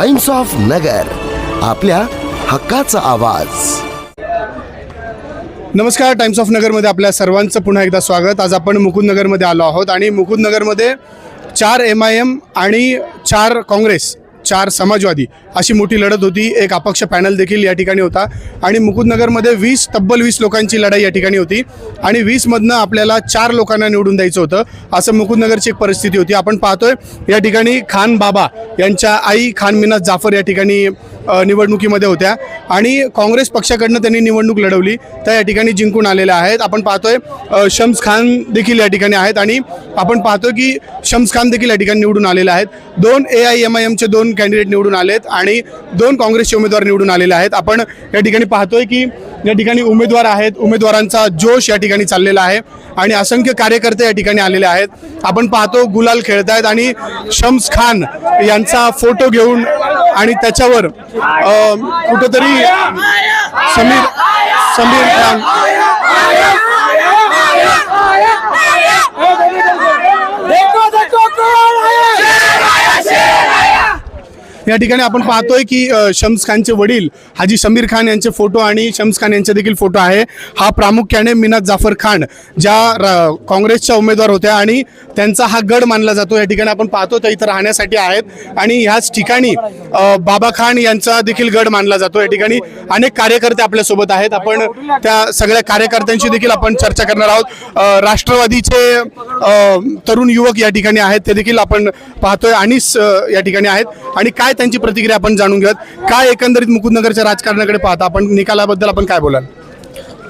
Times of Nagar आपल्या हक्काचा आवाज. नमस्कार टाइम्स ऑफ नगरमध्ये आपल्या सर्वांचं पुन्हा एकदा स्वागत. आज आपण मुकुंदनगरमध्ये आलो आहोत आणि मुकुंदनगरमध्ये चार एम आय एम आणि चार काँग्रेस चार समाजवादी अशी मोठी लढत होती. एक अपक्ष पॅनल देखील या ठिकाणी होता. आणि मुकुंदनगरमध्ये वीस तब्बल वीस लोकांची लढाई या ठिकाणी होती. आणि वीसमधनं आपल्याला चार लोकांना निवडून द्यायचं होतं. असं मुकुंदनगरची एक परिस्थिती होती. आपण पाहतोय या ठिकाणी खान बाबा यांच्या आई खान मिनाज जाफर या ठिकाणी निवडणुकीमध्ये होत्या. आणि काँग्रेस पक्षाकडनं त्यांनी निवडणूक लढवली. त्या या ठिकाणी जिंकून आलेल्या आहेत. आपण पाहतोय शम्स खान देखील या ठिकाणी आहेत. आणि आपण पाहतोय की शम्स खान देखील या ठिकाणी निवडून आलेले आहेत. दोन ए आय एम आय एमचे दोन कॅन्डिडेट निवडून आलेत आणि दोन काँग्रेसचे उमेदवार निवडून आलेले आहेत. आपण या ठिकाणी पाहतोय की या ठिकाणी उमेदवार आहेत. उमेदवारांचा जोश या ठिकाणी चाललेला आहे आणि असंख्य कार्यकर्ते या ठिकाणी आलेले आहेत. आपण पाहतो गुलाल खेळतायत आणि शम्स खान यांचा फोटो घेऊन आणि त्याच्यावर कुठंतरी समीर समीर खान या ठिकाणी आपण पाहतोय की शम्स खानचे वडील हाजी समीर खान यांचे फोटो आणि शम्स खान यांचे देखील फोटो आहे. हा प्रामुख्याने मिनाज जाफर खान ज्या काँग्रेसच्या उमेदवार होत्या आणि त्यांचा हा गड मानला जातो. या ठिकाणी आपण पाहतो त्या इथं राहण्यासाठी आहेत. आणि ह्याच ठिकाणी बाबा खान यांचा देखील गड मानला जातो. या ठिकाणी अनेक कार्यकर्ते आपल्यासोबत आहेत. आपण त्या सगळ्या कार्यकर्त्यांशी देखील आपण चर्चा करणार आहोत. राष्ट्रवादीचे तरुण युवक या ठिकाणी आहेत. ते देखील आपण पाहतोय. अ, या ठिकाणी आहेत. आणि काय त्यांची प्रतिक्रिया आपण जाणून घेऊयात. काय एकंदरीत मुकुंदनगरच्या राजकारणाकडे पाहता? आपण निकालाबद्दल आपण काय बोलाल?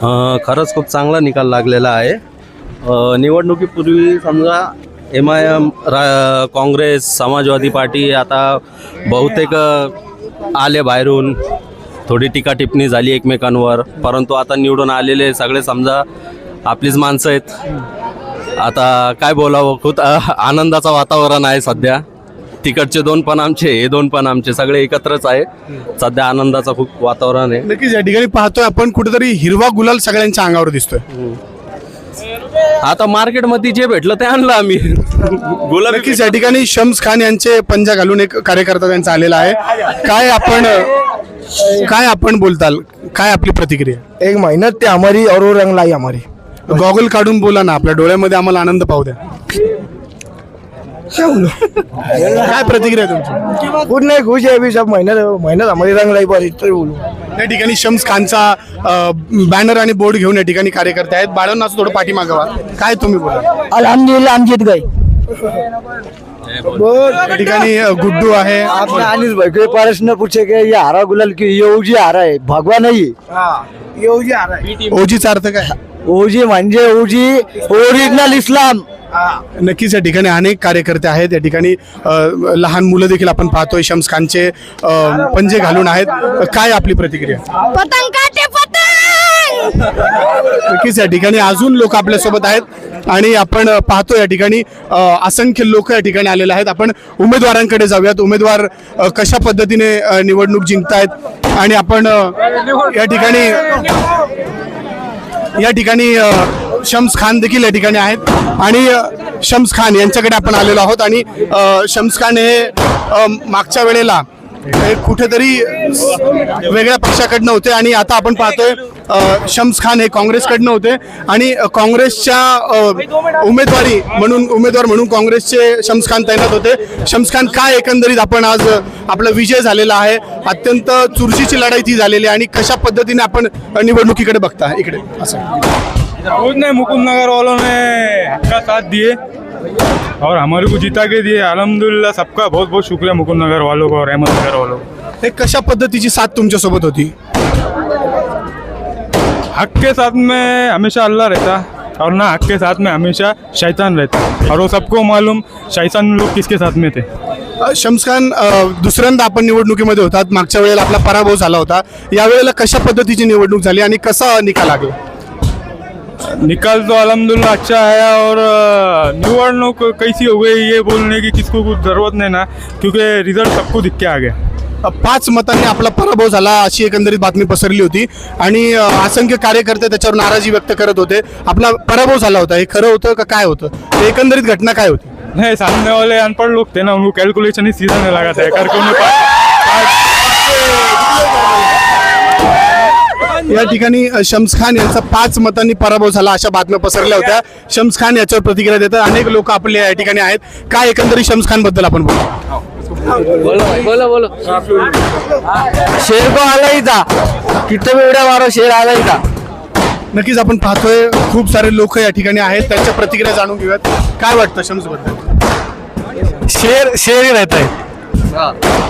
अ, खरंच खूप चांगला निकाल लागलेला आहे. अ, निवडणुकीपूर्वी समजा एम आय एम रा काँग्रेस समाजवादी पार्टी आता बहुतेक अ, आले बाहेरून. थोडी टीका टिप्पणी झाली एकमेकांवर. परंतु आता निवडून आलेले सगळे समजा आपलीच माणसं आहेत. आता काय बोलावं? खूप अ, आनंदाचं वातावरण आहे सध्या. तिकडचे दोन पण आमचे हे दोन पण आमचे सगळे एकत्रच आहे. सध्या आनंदाचं खूप वातावरण आहे. नक्कीच या ठिकाणी पाहतोय आपण कुठेतरी हिरवा गुलाल सगळ्यांच्या अंगावर दिसतोय. आता मार्केटमध्ये जे भेटलं ते आणलं आम्ही. गुलाबी नक्कीच या ठिकाणी शम्स खान यांचे पंजा घालून एक कार्यकर्ता त्यांचा आलेला आहे. काय आपण काय आपण बोलताल? काय आपली प्रतिक्रिया? एक मेहनत ते हमारी और वो रंग लाई हमारी गॉगल काढून बोला ना आपल्या डोळ्यामध्ये आम्हाला आनंद पाहू द्या. काय प्रतिक्रिया आहे तुमची? खुद नहीं खुश है अभी सब मेहनत मेहनत हमारी रंग लाई पर इतना ही बोलूँ. या ठिकाणी शम्स खानचा बॅनर आणि बोर्ड घेऊन या ठिकाणी कार्यकर्ते आहेत. बाळांना असं थोडं पाठी मागवा काय तुम्ही बोला? अल्हम्दुलिल्लाह हम जीत गए या ठिकाणी अ, गुड्डू आहे. आपने अनिल भाई को प्रश्न पूछे कि ये हारा गुलाल की ये ओजी हारा है? भगवान नहीं है ये? ओजी हारा ओजीचा अर्थ काय? ओजी म्हणजे ओजी ओरिजिनल इस्लाम. नक्कीच या ठिकाणी अनेक कार्यकर्ते आहेत. या ठिकाणी अ, लहान मुलं देखील आपण पाहतोय. शम्स खानचे अ, पंजे घालून आहेत. काय आपली प्रतिक्रिया? पतंग काटे पतंग! नक्कीच या ठिकाणी अजून लोक आपल्यासोबत आहेत. आणि आपण अ, पाहतो या ठिकाणी अ, असंख्य लोक या ठिकाणी आलेले आहेत. आपण उमेदवारांकडे जाऊयात. उमेदवार अ, कशा पद्धतीने अ, निवडणूक जिंकतायत? आणि आपण अ, या ठिकाणी या ठिकाणी शम्स खान देखील या ठिकाणी आहेत. आणि शम्स खान यांच्याकडे आपण आलेलो आहोत. आणि शम्स खान हे मागच्या वेळेला हे कुठेतरी वेगळ्या पक्षाकडनं होते. आणि आता आपण पाहतोय शम्स खान हे काँग्रेसकडनं होते. आणि काँग्रेसच्या उमेदवारी म्हणून उमेदवार म्हणून काँग्रेसचे शम्स खान तैनात होते. शम्स खान काय एकंदरीत आपण आज आपला विजय झालेला आहे? अत्यंत चुरशीची लढाई ती झालेली आहे आणि कशा पद्धतीने आपण निवडणुकीकडे बघता? इकडे असं. कुछ नहीं मुकुंद नगर वालों ने का साथ दिए. और हमारे को जिता के दिए अल्हम्दुलिल्लाह सबका बहुत बहुत शुक्रिया मुकुंद नगर वालों को और अहमद नगर वालों को। हे कशा पद्धतीची साथ तुमच्यासोबत होती? हक के साथ में हमेशा अल्लाह रहता और ना हक के साथ में हमेशा शैतान रहता और वो सबको मालूम शैतान लोग किसके साथ में थे। शम्स खान अ, दुसऱ्यांदा आपण निवडणुकीमध्ये होतात. मागच्या वेळेला आपला पराभव झाला होता. यावेळेला कशा पद्धतीची निवडणूक झाली आणि कसा निकाल लागला? निकाल तो अल्हम्दुलिल्लाह अच्छा आया और अ, निवडणूक कैसी हो गई ये बोलने की किसको कुछ ज़रूरत नहीं ना क्योंकि रिजल्ट सबको दिख के आ गया। पाच मतांनी आपला पराभव झाला अशी एकंदरीत बातमी पसरली होती. आणि असंख्य कार्यकर्ते त्याच्यावर नाराजी व्यक्त करत होते. आपला पराभव झाला होता. हे खरं होतं का काय होतं? ते एकंदरीत घटना काय होती? नहीं सामने वाले अनपढ़ लोग थे ना उनको कैलकुलेशन ही सीधा नहीं लगा था करके उन्हें पा- या ठिकाणी शम्स खान यांचा पाच मतांनी पराभव झाला अशा बातम्या पसरल्या होत्या. शम्स खान याच्यावर प्रतिक्रिया देतात. अनेक लोक आपल्या या ठिकाणी आहेत. काय एकंदरीत शम्स खानबद्दल आपण बोलू? शेर को आला ही था किती वेळा मारो शेर आला ही था नक्कीच आपण पाहतोय खूप सारे लोक या ठिकाणी आहेत. त्यांच्या प्रतिक्रिया जाणून घेऊयात. काय वाटतं शम्सबद्दल शेर शेर ही रहता. है.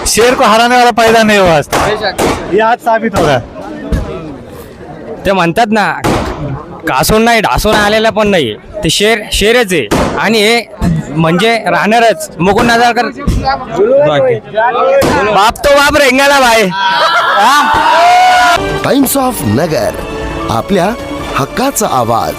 शेर को हराने वाला पैदा नहीं हुआ आज. तक। ये आज साबित हो है ते म्हणतात ना कासून नाही ढासून आलेला पण नाही ते शेर शेरच आहे. आणि हे म्हणजे राहणारच. मुकुंद नादारकर बाप तो बाप रेंगाला बाय टाइम्स ऑफ नगर आपल्या हक्काचा आवाज.